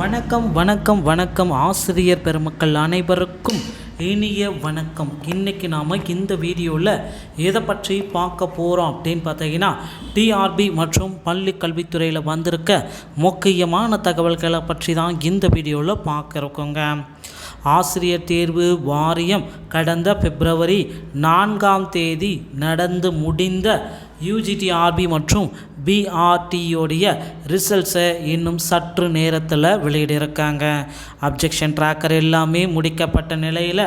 வணக்கம் வணக்கம் வணக்கம் ஆசிரியர் பெருமக்கள் அனைவருக்கும் இனிய வணக்கம். இன்றைக்கி நாம் இந்த வீடியோவில் எதை பற்றி பார்க்க போகிறோம் அப்படின்னு பார்த்தீங்கன்னா டிஆர்பி மற்றும் பள்ளி கல்வித்துறையில் வந்திருக்க முக்கியமான தகவல்களை பற்றி தான் இந்த வீடியோவில் பார்க்க ஆசிரியர் தேர்வு வாரியம் கடந்த பிப்ரவரி நான்காம் தேதி நடந்து முடிந்த யூஜிடிஆர்பி மற்றும் பிஆர்டியோடைய ரிசல்ட்ஸை இன்னும் சற்று நேரத்தில் வெளியிடிருக்காங்க அப்ஜெக்ஷன் ட்ராக்கர் எல்லாமே முடிக்கப்பட்ட நிலையில்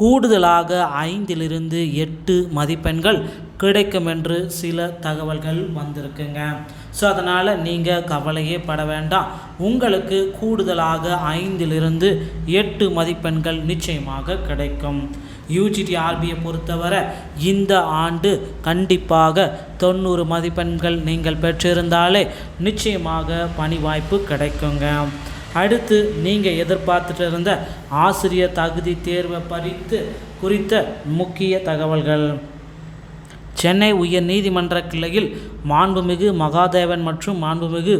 கூடுதலாக ஐந்திலிருந்து எட்டு மதிப்பெண்கள் கிடைக்கும் என்று சில தகவல்கள் வந்திருக்குங்க. ஸோ அதனால் நீங்கள் கவலையே பட வேண்டாம். உங்களுக்கு கூடுதலாக ஐந்திலிருந்து எட்டு மதிப்பெண்கள் நிச்சயமாக கிடைக்கும். யூஜிடி ஆர்பியை பொறுத்தவரை இந்த ஆண்டு கண்டிப்பாக தொண்ணூறு மதிப்பெண்கள் நீங்கள் பெற்றிருந்தாலே நிச்சயமாக பணி வாய்ப்பு கிடைக்குங்க. அடுத்து நீங்கள் எதிர்பார்த்துட்டு இருந்த ஆசிரியர் தகுதி தேர்வை பறித்து குறித்த முக்கிய தகவல்கள். சென்னை உயர் நீதிமன்ற கிளையில் மாண்புமிகு மகாதேவன் மற்றும் மாண்புமிகு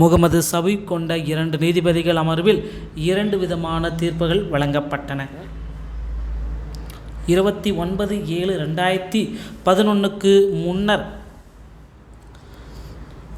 முகமது சபீப் கொண்ட இரண்டு நீதிபதிகள் அமர்வில் இரண்டு விதமான தீர்ப்புகள் வழங்கப்பட்டன. இருபத்தி ஒன்பது ஏழு ரெண்டாயிரத்தி பதினொன்றுக்கு முன்னர்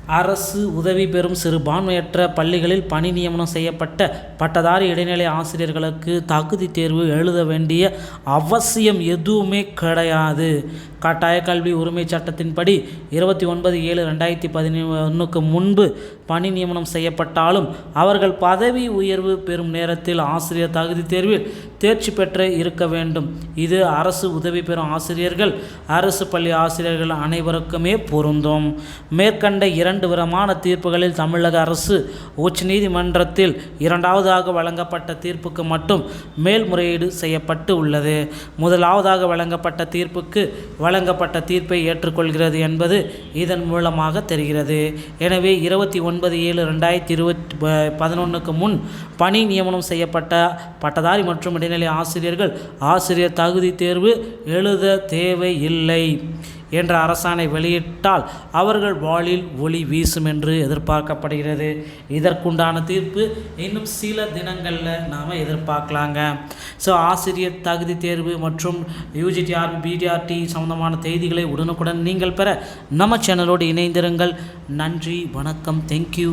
அரசு உதவி பெறும் சிறுபான்மையற்ற பள்ளிகளில் பணி நியமனம் செய்யப்பட்ட பட்டதாரி இடைநிலை ஆசிரியர்களுக்கு தகுதி தேர்வு எழுத வேண்டிய அவசியம் எதுவுமே கிடையாது. கட்டாய கல்வி உரிமை சட்டத்தின்படி இருபத்தி ஒன்பது ஏழு ரெண்டாயிரத்தி பதினொன்றுக்கு முன்பு பணி நியமனம் செய்யப்பட்டாலும் அவர்கள் பதவி உயர்வு பெறும் நேரத்தில் ஆசிரியர் தகுதி தேர்வில் தேர்ச்சி பெற்று இருக்க வேண்டும். இது அரசு உதவி பெறும் ஆசிரியர்கள் அரசு பள்ளி ஆசிரியர்கள் அனைவருக்குமே பொருந்தும். மேற்கண்ட இரண்டு இரண்டு விதமான தீர்ப்புகளில் தமிழக அரசு உச்சநீதிமன்றத்தில் இரண்டாவதாக வழங்கப்பட்ட தீர்ப்புக்கு மட்டும் மேல்முறையீடு செய்யப்பட்டு உள்ளது. முதலாவதாக வழங்கப்பட்ட தீர்ப்புக்கு வழங்கப்பட்ட தீர்ப்பை ஏற்றுக்கொள்கிறது என்பது இதன் மூலமாக தெரிகிறது. எனவே இருபத்தி ஒன்பது ஏழு ரெண்டாயிரத்தி இருபத்தி பதினொன்றுக்கு முன் பணி நியமனம் செய்யப்பட்ட பட்டதாரி மற்றும் இடைநிலை ஆசிரியர்கள் ஆசிரியர் தகுதி தேர்வு எழுத தேவை இல்லை என்ற அரசாணை வெளியிட்டால் அவர்கள் வாழில் ஒளி வீசும் என்று எதிர்பார்க்கப்படுகிறது. இதற்குண்டான தீர்ப்பு இன்னும் சில தினங்களில் நாம் எதிர்பார்க்கலாங்க. ஸோ ஆசிரியர் தகுதி தேர்வு மற்றும் யூஜிடிஆர் பிடிஆர்டி சம்பந்தமான செய்திகளை உடனுக்குடன் நீங்கள் பெற நம்ம சேனலோடு இணைந்திருங்கள். நன்றி வணக்கம் தேங்க்யூ